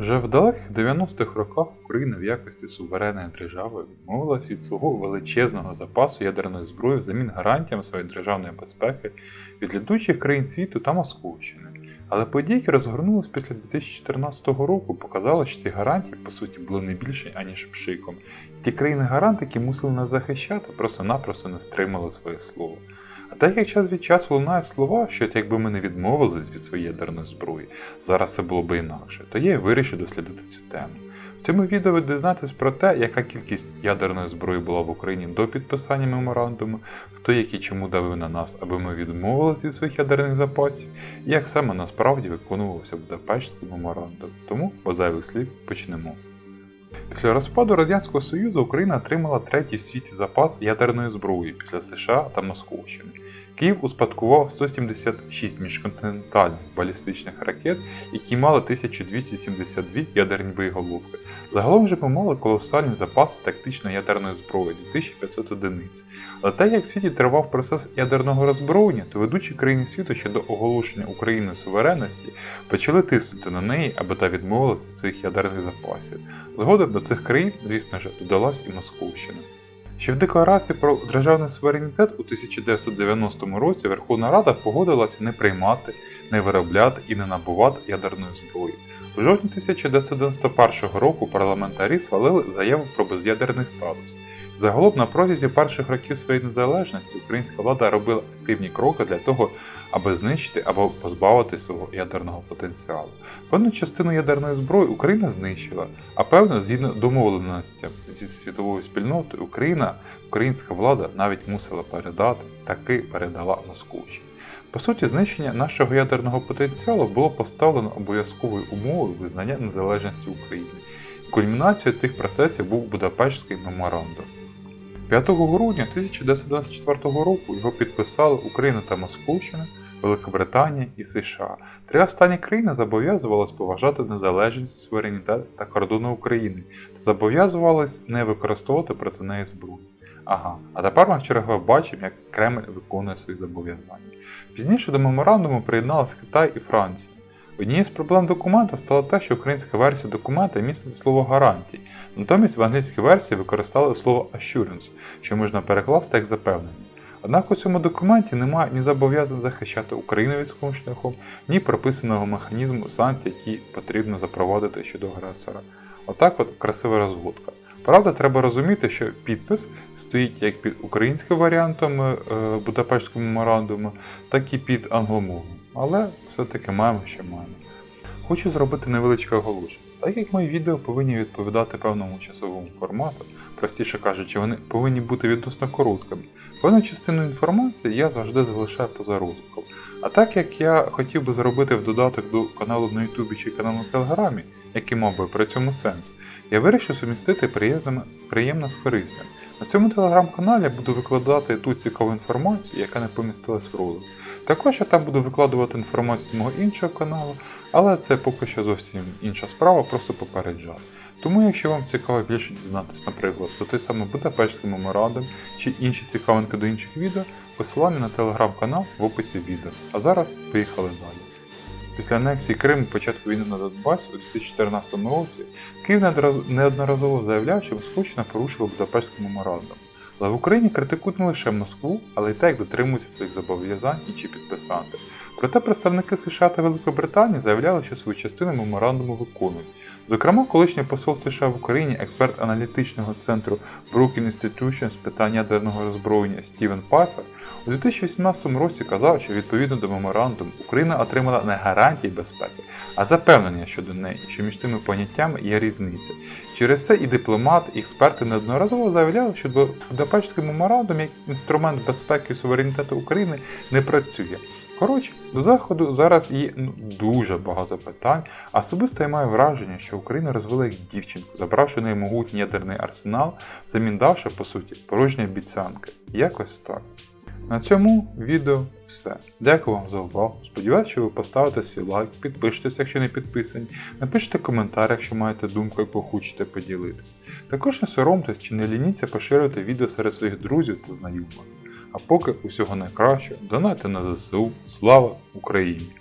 Вже в далеких 90-х роках Україна в якості суверенної держави відмовилась від свого величезного запасу ядерної зброї взамін гарантіям своєї державної безпеки від лідучих країн світу та Московщини. Але події, які розгорнулись після 2014 року, показали, що ці гарантії по суті були не більше аніж пшиком. Ті країни-гаранти, які мусили нас захищати, просто-напросто не стримали своє слово. А так як час від часу лунають слова, що от якби ми не відмовились від своєї ядерної зброї, зараз це було б інакше, то я і вирішив дослідити цю тему. В цьому відео ви дізнаєтесь про те, яка кількість ядерної зброї була в Україні до підписання меморандуму, хто як і чому давив на нас, аби ми відмовились від своїх ядерних запасів, і як саме насправді виконувався Будапештський меморандум. Тому, без слів, почнемо. Після розпаду Радянського Союзу Україна отримала третій світі запас ядерної зброї після США та Московщини. Київ успадкував 176 міжконтинентальних балістичних ракет, які мали 1272 ядерні боєголовки. Загалом же ми мали колосальні запаси тактичної ядерної зброї 2500 одиниць. Але так як в світі тривав процес ядерного роззброєння, то ведучі країни світу ще до оголошення Україною суверенності почали тиснути на неї, аби та відмовилася від своїх ядерних запасів. Згодом до цих країн, звісно ж, додалась і Московщина. Ще в декларації про державний суверенітет у 1990 році Верховна Рада погодилася не приймати, не виробляти і не набувати ядерної зброї. У жовтні 1991 року парламентарі схвалили заяву про без'ядерний статус. Загалом на протязі перших років своєї незалежності українська влада робила активні кроки для того, аби знищити або позбавити свого ядерного потенціалу. Певну частину ядерної зброї Україна знищила, а певно, згідно домовленостям зі світовою спільнотою, Україна, українська влада навіть мусила передати, таки передала Московщині. По суті, знищення нашого ядерного потенціалу було поставлено обов'язковою умовою визнання незалежності України. Кульмінацією цих процесів був Будапештський меморандум. 5 грудня 1994 року його підписали Україна та Московщина, Великобританія і США. Три останні країни зобов'язувались поважати незалежність, суверенітет та кордони України та зобов'язувались не використовувати проти неї зброю. Ага, а тепер ми вчергове бачимо, як Кремль виконує свої зобов'язання. Пізніше до меморандуму приєдналися Китай і Франція. Однією з проблем документа стало те, що українська версія документа містить слово гарантій, натомість в англійській версії використали слово assurance, що можна перекласти як запевнення. Однак у цьому документі немає ні зобов'язань захищати Україну військовим шляхом, ні прописаного механізму санкцій, які потрібно запровадити щодо агресора. Отак от красива розводка. Правда, треба розуміти, що підпис стоїть як під українським варіантом е, Будапештського меморандуму, так і під англомовним. Але все-таки маємо, що маємо. Хочу зробити невеличке оголошення. Так як мої відео повинні відповідати певному часовому формату, простіше кажучи, вони повинні бути відносно короткими. Певну частину інформації я завжди залишаю поза розвитком. А так як я хотів би зробити в додаток до каналу на Ютубі чи каналу на Телеграмі, який мав би при цьому сенс, я вирішив сумістити приємне з корисним. На цьому телеграм-каналі я буду викладати ту цікаву інформацію, яка не помістилась в ролик. Також я там буду викладувати інформацію з мого іншого каналу, але це поки що зовсім інша справа, просто попереджаю. Тому, якщо вам цікаво більше дізнатися, наприклад, за той самий Будапештський меморандум чи інші цікавинки до інших відео, посилання на телеграм-канал в описі відео. А зараз поїхали далі. Після анексії Криму початку війни на Донбасі у 2014 році Київ неодноразово- заявляв, що Московщина порушила Будапештський меморандум. Але в Україні критикують не лише Москву, але й те, як дотримуються своїх зобов'язань і чи підписанти. Проте представники США та Великобританії заявляли, що свою частину меморандуму виконують. Зокрема, колишній посол США в Україні, експерт аналітичного центру Brookings Institution з питань ядерного роззброєння Стівен Пайфер у 2018 році казав, що відповідно до меморандуму Україна отримала не гарантії безпеки, а запевнення щодо неї, що між тими поняттями є різниця. Через це і дипломат, і експерти неодноразово заявляли, що Будапештський меморандум як інструмент безпеки і суверенітету України не працює. Коротше, до заходу зараз є ну, дуже багато питань, особисто я маю враження, що Україна розвела як дівчинку, забравши неї могутній ядерний арсенал, замін давши, по суті, порожні обіцянки. Якось так. На цьому відео все. Дякую вам за увагу. Сподіваюся, що ви поставите свій лайк, підпишитесь, якщо не підписані, напишіть коментар, якщо маєте думку, яку хочете поділитись. Також не соромтесь чи не лініться поширювати відео серед своїх друзів та знайомих. А поки усього найкращого, донайте на ЗСУ. Слава Україні!